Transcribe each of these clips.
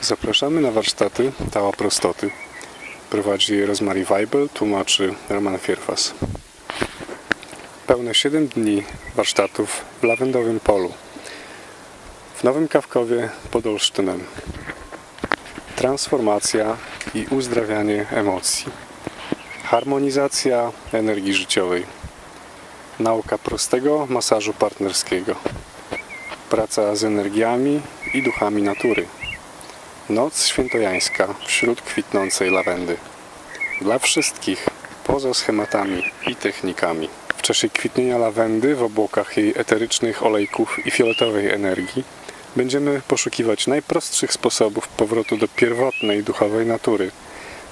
Zapraszamy na warsztaty Tała Prostoty. Prowadzi Rosemary Weibel, tłumaczy Roman Fierfas. Pełne 7 dni warsztatów w Lawendowym Polu w Nowym Kawkowie pod Olsztynem. Transformacja i uzdrawianie emocji. Harmonizacja energii życiowej. Nauka prostego masażu partnerskiego. Praca z energiami i duchami natury. Noc świętojańska wśród kwitnącej lawendy. Dla wszystkich, poza schematami i technikami. W czasie kwitnienia lawendy w obłokach jej eterycznych olejków i fioletowej energii będziemy poszukiwać najprostszych sposobów powrotu do pierwotnej duchowej natury,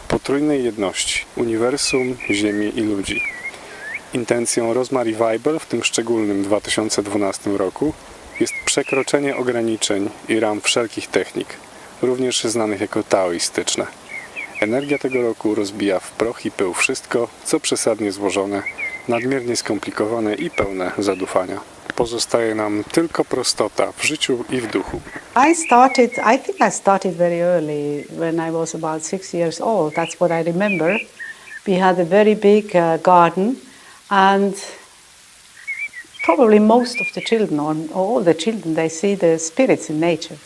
potrójnej jedności uniwersum, ziemi i ludzi. Intencją Rosemary Weibel w tym szczególnym 2012 roku jest przekroczenie ograniczeń i ram wszelkich technik, również znanych jako taoistyczne. Energia tego roku rozbija w proch i pył wszystko, co przesadnie złożone, nadmiernie skomplikowane i pełne zadufania. Pozostaje nam tylko prostota w życiu i w duchu. I started, I think I started very early when I was about six years old. That's what I remember. We had a very big uh, garden, and probably most of the children, or all the children, they see the spirits in nature.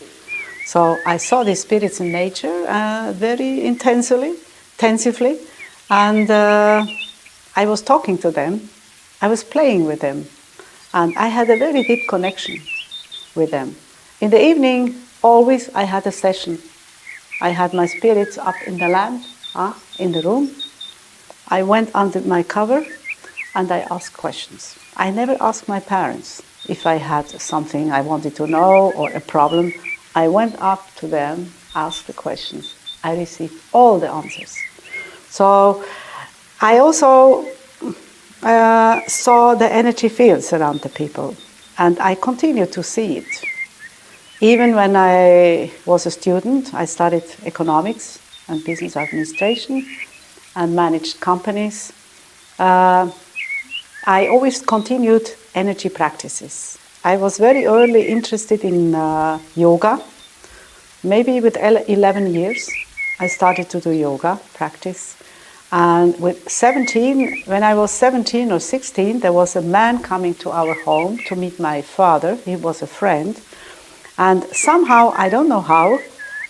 So I saw the spirits in nature uh, very intensely, intensively, and uh, I was talking to them. I was playing with them, and I had a very deep connection with them. In the evening, always I had a session. I had my spirits up in the land, uh, in the room. I went under my cover and I asked questions. I never asked my parents if I had something I wanted to know or a problem. I went up to them, asked the questions. I received all the answers. So I also uh, saw the energy fields around the people, and I continue to see it. Even when I was a student, I studied economics and business administration and managed companies. Uh, I always continued energy practices. I was very early interested in uh, yoga. Maybe with 11 years, I started to do yoga practice. And with 17, when I was 17 or 16, there was a man coming to our home to meet my father. He was a friend. And somehow, I don't know how,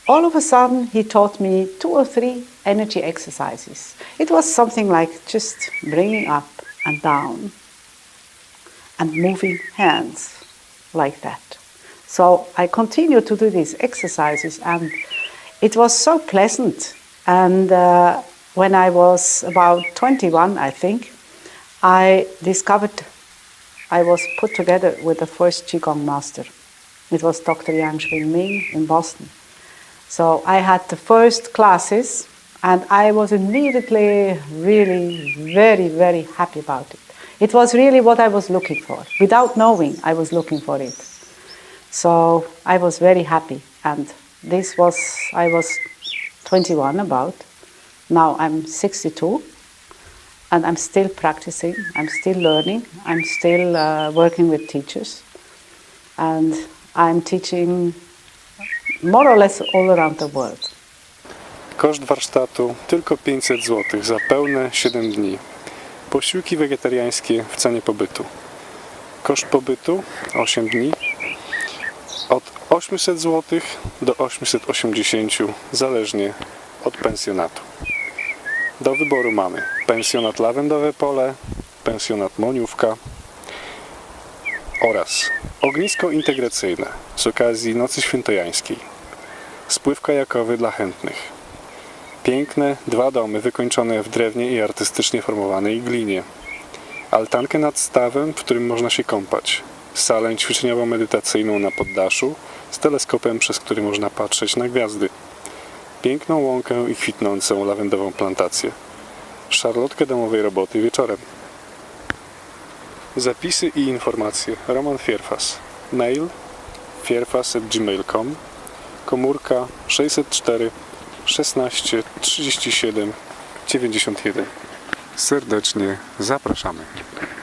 all of a sudden he taught me two or three energy exercises. It was something like just bringing up and down and moving hands like that. So I continued to do these exercises, and it was so pleasant. And uh, when I was about 21, I think, I discovered I was put together with the first Qigong master. It was Dr. Yang Xing Ming in Boston. So I had the first classes, and I was immediately really very, very happy about it. It was really what I was looking for. Without knowing, I was looking for it. So I was very happy, and this was, I was 21 about. Now I'm 62, and I'm still practicing, I'm still learning, I'm still uh, working with teachers, and I'm teaching more or less all around the world. Koszt warsztatu tylko 500 zł za pełne 7 dni. Posiłki wegetariańskie w cenie pobytu. Koszt pobytu 8 dni od 800 zł do 880 zależnie od pensjonatu. Do wyboru mamy pensjonat Lawendowe Pole, pensjonat Moniówka oraz ognisko integracyjne z okazji Nocy Świętojańskiej. Spływ kajakowy dla chętnych. Piękne dwa domy wykończone w drewnie i artystycznie formowanej glinie. Altankę nad stawem, w którym można się kąpać. Salę ćwiczeniową-medytacyjną na poddaszu z teleskopem, przez który można patrzeć na gwiazdy. Piękną łąkę i kwitnącą lawendową plantację. Szarlotkę domowej roboty wieczorem. Zapisy i informacje Roman Fierfas. Mail fierfas.gmail.com Komórka 604 16 37 91. Serdecznie zapraszamy.